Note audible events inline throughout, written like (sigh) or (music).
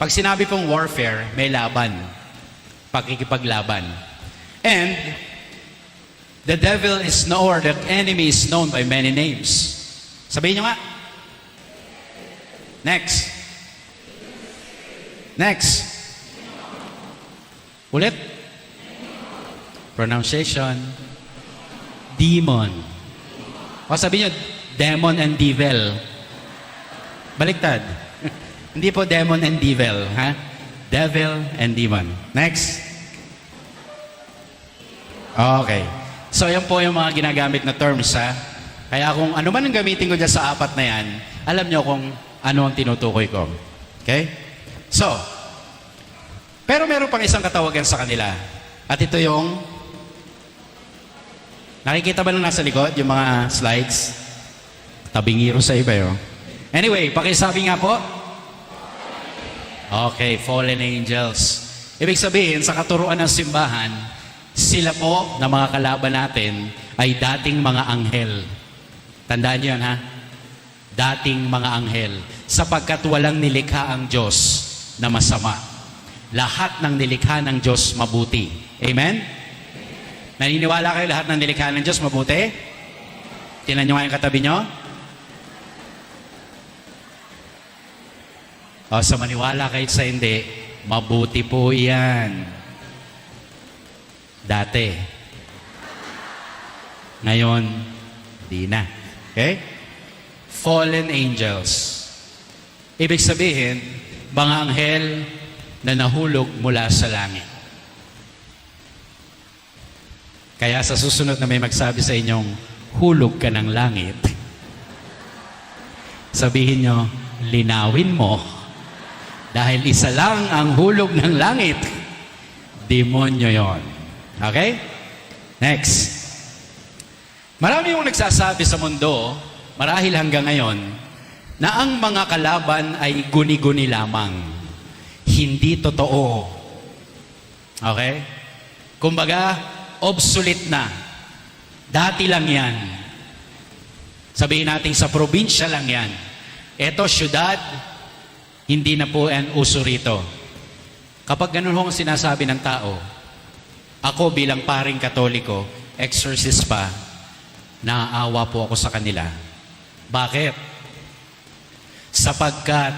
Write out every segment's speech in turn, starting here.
Pag sinabi pong warfare, may laban. Pagkikipaglaban. And the devil is known, or the enemy is known by many names. Sabihin nyo nga. Next. Next. Ulit. Pronunciation. Demon. O sabihin nyo, demon and devil. Baliktad. Hindi po demon and devil, ha? Devil and demon. Next. Okay. So, yan po yung mga ginagamit na terms, ha? Kaya kung ano man ang gamitin ko dyan sa apat na yan, alam nyo kung ano ang tinutukoy ko. Okay? So, pero meron pang isang katawagan sa kanila. At ito yung, nakikita ba nung nasa likod, yung mga slides? Tabingiro sa iba yun. Anyway, pakisabi nga po. Okay, fallen angels. Ibig sabihin, sa katuruan ng simbahan, sila po na mga kalaban natin ay dating mga anghel. Tandaan niyo yan, ha? Dating mga anghel. Sapagkat walang nilikha ang Diyos na masama. Lahat ng nilikha ng Diyos mabuti. Amen? Naniniwala kayo lahat ng nilikha ng Diyos mabuti? Tinan nyo nga yung katabi nyo. O, sa maniwala kayo sa hindi, mabuti po yan. Dati. Ngayon, di na. Okay? Fallen angels. Ibig sabihin, mga anghel na nahulog mula sa langit. Kaya sa susunod na may magsabi sa inyong, hulog ka ng langit, sabihin nyo, linawin mo, dahil isa lang ang hulog ng langit, demonyo yon. Okay? Next. Marami yung nagsasabi sa mundo, marahil hanggang ngayon, na ang mga kalaban ay guni-guni lamang. Hindi totoo. Okay? Kumbaga, obsolete na. Dati lang yan. Sabihin natin sa probinsya lang yan. Eto, syudad, hindi na po yan uso rito. Kapag ganun hong sinasabi ng tao, ako bilang paring katoliko, exorcist pa, naaawa po ako sa kanila. Bakit? Sapagkat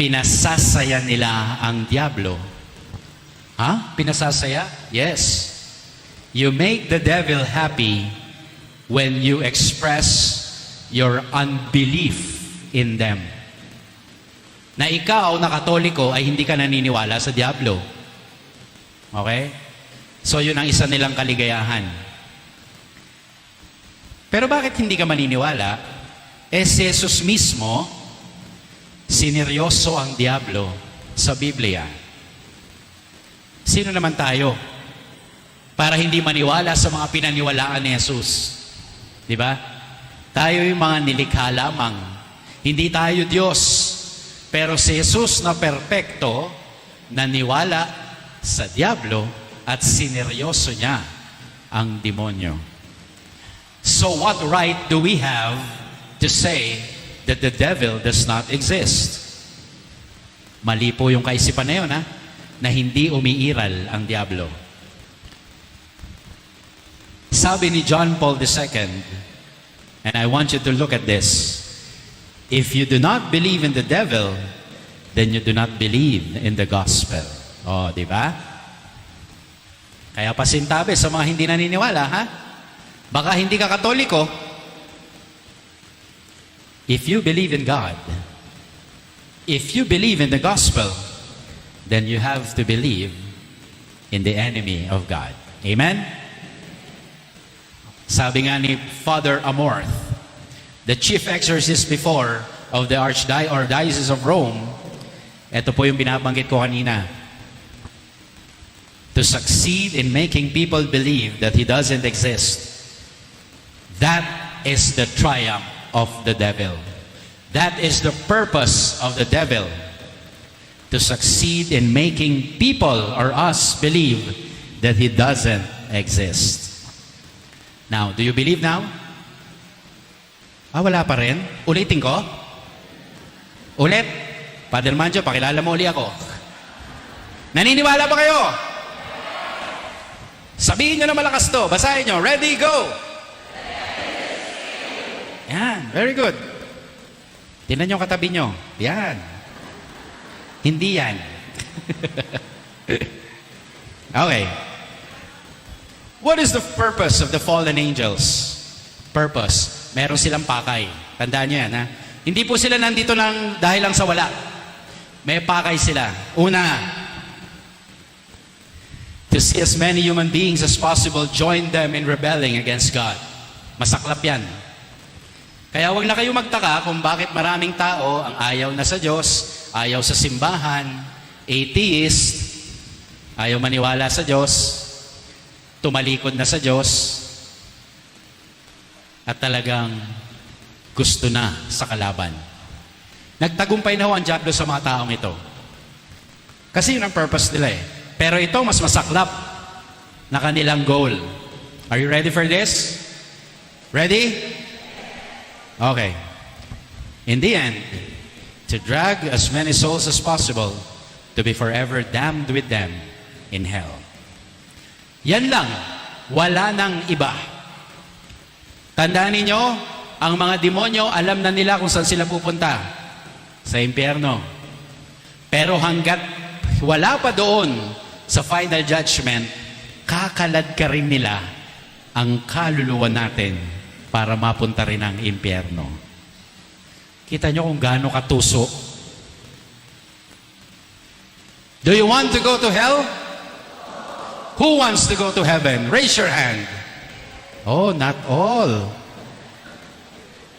pinasasaya nila ang Diablo. Ha? Pinasasaya? Yes. You make the devil happy when you express your unbelief in them. Na ikaw na katoliko ay hindi ka naniniwala sa Diablo. Okay? So yun ang isa nilang kaligayahan. Pero bakit hindi ka maniniwala? Eh si Jesus mismo, sineryoso ang Diablo sa Biblia. Sino naman tayo? Para hindi maniwala sa mga pinaniwalaan ni Jesus. Di ba? Tayo yung mga nilikha lamang. Hindi tayo Diyos. Pero si Jesus na perpekto, naniwala sa Diablo at sineryoso niya ang demonyo. So what right do we have to say that the devil does not exist? Mali po yung kaisipan na yun, ha? Na hindi umiiral ang Diablo. Sabi ni John Paul II, and I want you to look at this, if you do not believe in the devil, then you do not believe in the gospel. Oh, di ba? Kaya pasintabi sa mga hindi naniniwala, ha? Baka hindi ka katoliko. If you believe in God, if you believe in the gospel, then you have to believe in the enemy of God. Amen? Sabi nga ni Father Amorth, the chief exorcist before of the Archdi or Diocese of Rome, ito po yung binabanggit ko kanina. To succeed in making people believe that He doesn't exist, that is the triumph of the devil. That is the purpose of the devil. To succeed in making people or us believe that He doesn't exist. Now, do you believe now? Ah, wala pa rin? Ulitin ko? Ulit? Father Manjo, pakilala mo uli ako. Naniniwala ba kayo? Sabihin nyo na malakas to. Basahin nyo. Ready, go! Yan. Very good. Tingnan nyo katabi nyo. Yan. Hindi yan. (laughs) okay. What is the purpose of the fallen angels? Purpose. Meron silang pakay. Tandaan nyo yan, ha? Hindi po sila nandito lang dahil lang sa wala. May pakay sila. Una, to see as many human beings as possible join them in rebelling against God. Masaklap yan. Kaya wag na kayo magtaka kung bakit maraming tao ang ayaw na sa Diyos, ayaw sa simbahan, atheist, ayaw maniwala sa Diyos, tumalikod na sa Diyos, at talagang gusto na sa kalaban. Nagtagumpay na ho ang Diablo sa mga taong ito. Kasi yun ang purpose nila eh. Pero ito, mas masaklap na kanilang goal. Are you ready for this? Ready? Okay. In the end, to drag as many souls as possible to be forever damned with them in hell. Yan lang. Wala nang iba. Tandaan ninyo, ang mga demonyo, alam na nila kung saan sila pupunta. Sa impyerno. Pero hanggat wala pa doon sa final judgment, kakalad ka rin nila ang kaluluwa natin para mapunta rin ang impyerno. Kita nyo kung gaano katuso. Do you want to go to hell? Who wants to go to heaven? Raise your hand. Oh, not all.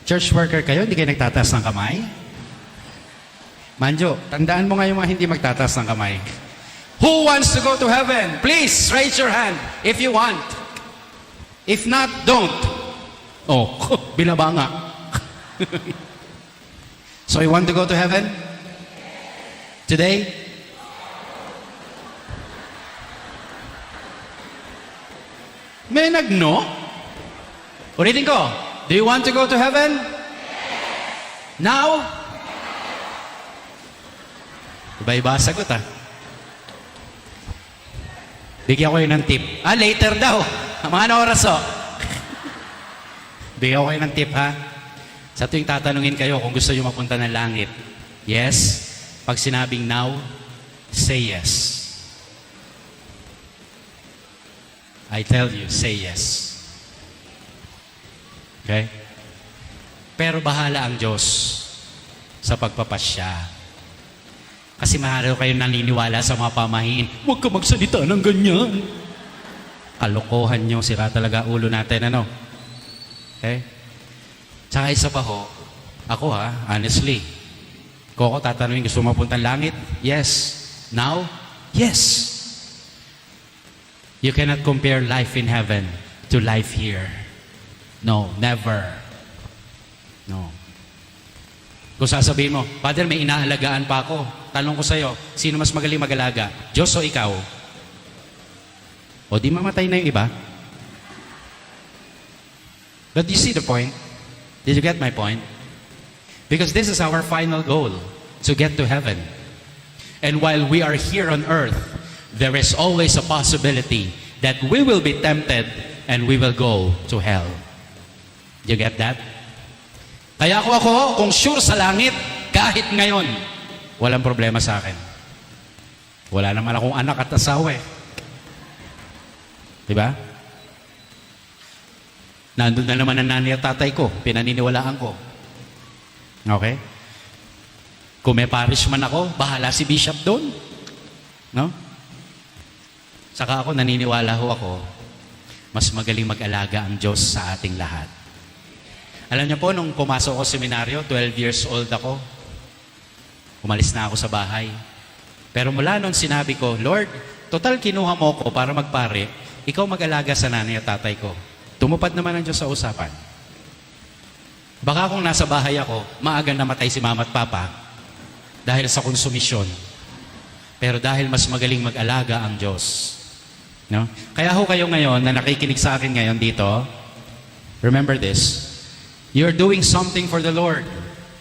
Church worker kayo, hindi kayo nagtataas ng kamay? Manjo, tandaan mo nga yung mga hindi magtataas ng kamay. Who wants to go to heaven? Please, raise your hand if you want. If not, don't. Oh, (laughs) binaba nga. (laughs) so you want to go to heaven? Today? May nagno? Ulitin ko. Do you want to go to heaven? Now? Iba-iba sagot ah. Bigyan ko kayo ng tip. Ah, later daw. (laughs) Mga ano oras oh? (laughs) Bigyan ko kayo ng tip ha. Sa tuwing tatanungin kayo kung gusto nyo mapunta ng langit. Yes. Pag sinabing now, say yes. I tell you, say yes. Okay? Pero bahala ang Diyos sa pagpapasya. Kasi mahalo kayo naniniwala sa mga pamahiin. Huwag ka magsalita ng ganyan. Kalokohan nyo, sira talaga ulo natin, ano? Okay? Tsaka isa pa ho, ako ha, honestly, kung ako tatanungin, gusto mapuntang langit? Yes. Now? Yes. You cannot compare life in heaven to life here. No, never. No. Kung sasabihin mo, Father, may inaalagaan pa ako. Tanong ko sa'yo, sino mas magaling mag-alaga? Diyos o ikaw? O di mamatay na yung iba? But you see the point? Did you get my point? Because this is our final goal, to get to heaven. And while we are here on earth, there is always a possibility that we will be tempted and we will go to hell. You get that? Kaya ako ako, kung sure sa langit, kahit ngayon, walang problema sa akin. Wala naman akong anak at asawa eh. Diba? Nandun na naman ang nanay at tatay ko, pinaniniwalaan ko. Okay? Kung may parish man ako, bahala si bishop doon. No? Saka ako, naniniwala ho ako, mas magaling mag-alaga ang Diyos sa ating lahat. Alam niyo po, nung pumasok ako sa seminaryo, 12 years old ako, umalis na ako sa bahay. Pero mula noon sinabi ko, Lord, total kinuha mo ko para magpare, ikaw mag-alaga sa nanay at tatay ko. Tumupad naman ang Diyos sa usapan. Baka kung nasa bahay ako, maagang namatay si mama at papa dahil sa konsumisyon. Pero dahil mas magaling mag-alaga ang Diyos. No? Kaya ho kayo ngayon na nakikinig sa akin ngayon dito, remember this, you're doing something for the Lord.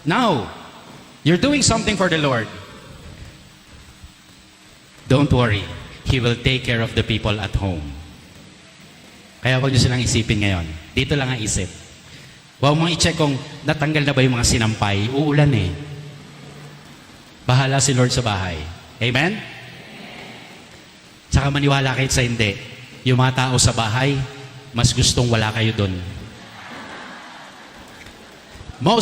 Now, you're doing something for the Lord. don't worry. He will take care of the people at home. Kaya huwag niyo silang isipin ngayon. Dito lang ang isip. Huwag mong i-check kung natanggal na ba yung mga sinampay. Uulan eh. Bahala si Lord sa bahay. Amen? Tsaka maniwala kayo sa hindi. Yung mga tao sa bahay, mas gustong wala kayo doon.